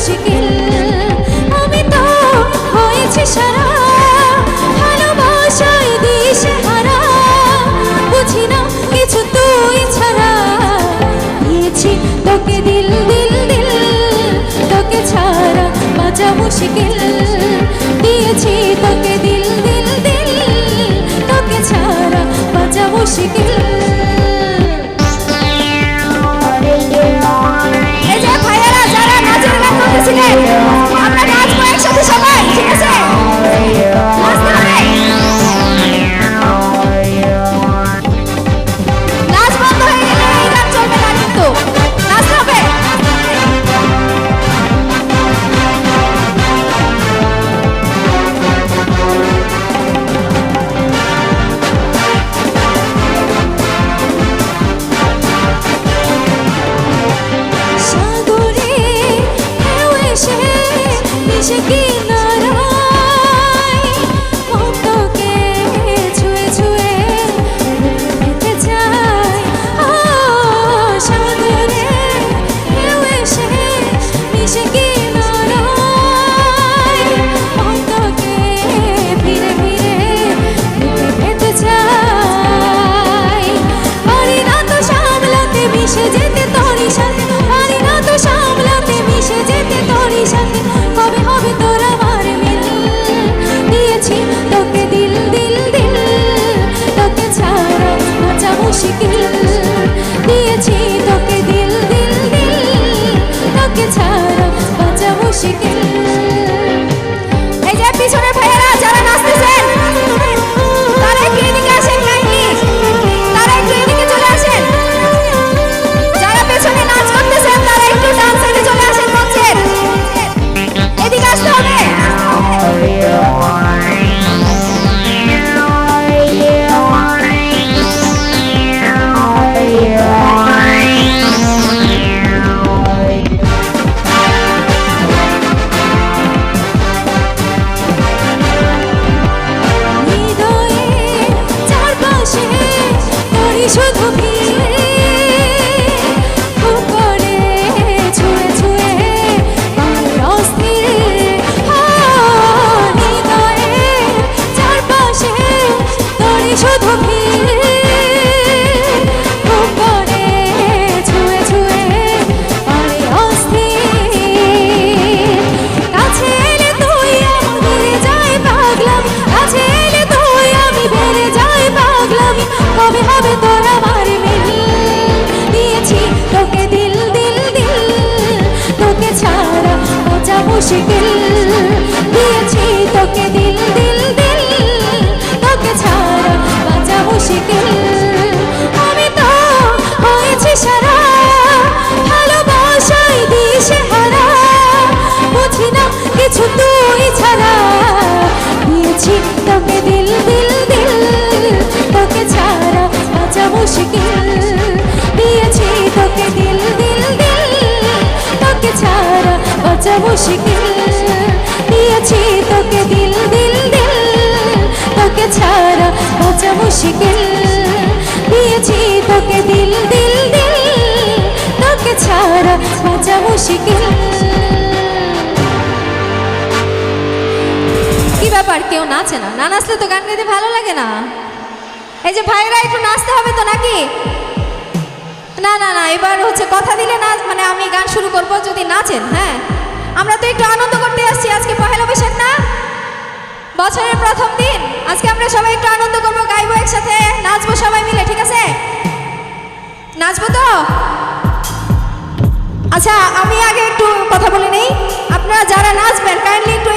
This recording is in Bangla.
মুশকিল আমি তো হয়েছি সারা বুঝি না কিছু তুই ছাড়া। দিয়েছি তোকে দিল দিল দিল। তোকে ছাড়া বাঁচা মুশকিল গান chiquita. বাঁচা মুশকিল। দিয়েছি তোকে দিল দিল দিল। তোকে ছাড়া বাঁচা মুশকিল। আমি তো হয়েছি সারা। ভালোবাসাই দিয়েছে হারা। বুঝি না কিছু তুই ছাড়া। দিয়েছি তোকে দিল দিল ছাড়া বাঁচা মুশকিল দিয়েছি তোকে দিল দিল দিল। তোকে ছাড়া বাঁচা মুশকিল দিয়েছি তোকে দিল দিল দিল। তোকে ছাড়া বাঁচা মুশকিল কি ব্যাপার, কেউ নাচে না? না নাচলে তো গান গাইতে ভালো লাগে না। এই যে ভাইরা একটু নাচতে হবে তো নাকি? না না না, এবার হচ্ছে কথা দিলে নাচ মানে আমি গান শুরু করব যদি নাচেন। আমরা তো একটু আনন্দ করতে আসছি, আজকে পহেলা বৈশাখ না? বছরের প্রথম দিন, আজকে আমরা সবাই একটু আনন্দ করব, গাইবো একসাথে, নাচবো সবাই মিলে, ঠিক আছে? নাচবো তো? আচ্ছা আমি আগে একটু কথা বলে নেই। আপনারা যারা নাচবেন কাইন্ডলি একটু